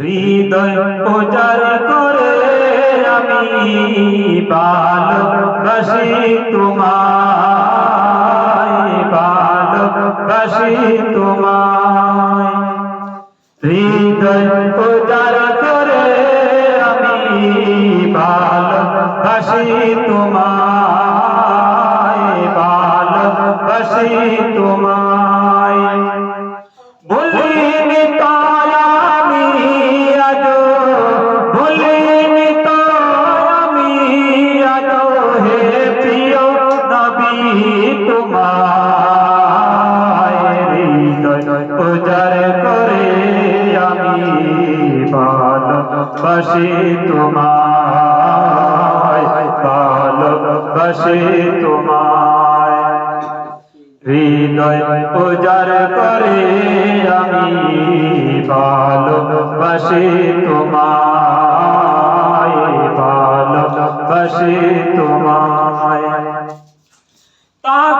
হৃদয় প্রচার করে আমি ভালোবাসি তোমায় ভালোবাসি তোমায়। আমি ভালোবাসি তোমায় ভালোবাসি তোমায়। হৃদয় উজার করে আমি ভালোবাসি তোমায় ভালোবাসি তোমায়। তাকবে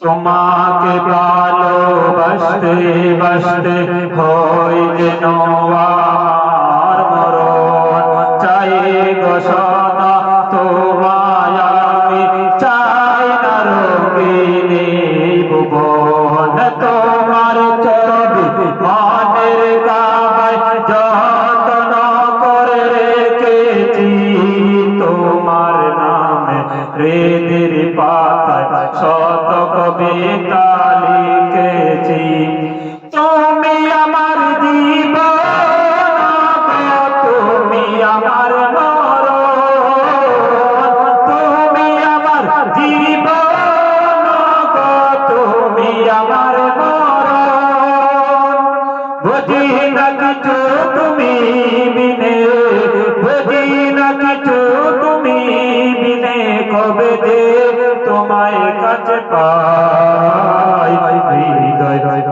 তোমাকে ভালোবাসতে বাসতে হই যেন চাই চাই না তোমার ছবি মনের কাবায় যত্ন হৃদের পাতায় শত কবিতা লিখেছি। তুমি আমার জীবন তুমি আমার মরণ তুমি আমার জীবন তুমি আমার মরণ। বুঝি না কিছু তুমি বিনে বুঝি না কিছু তুমি বিনে, কবে যে তোমায় কাছে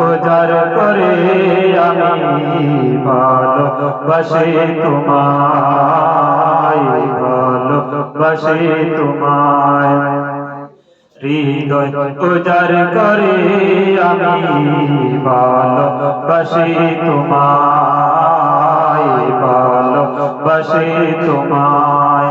উজার করে আমি ভালোবাসি তোমায় তোমায়। হৃদয় করে আমি তোমায় ভালোবাসি তোমায়।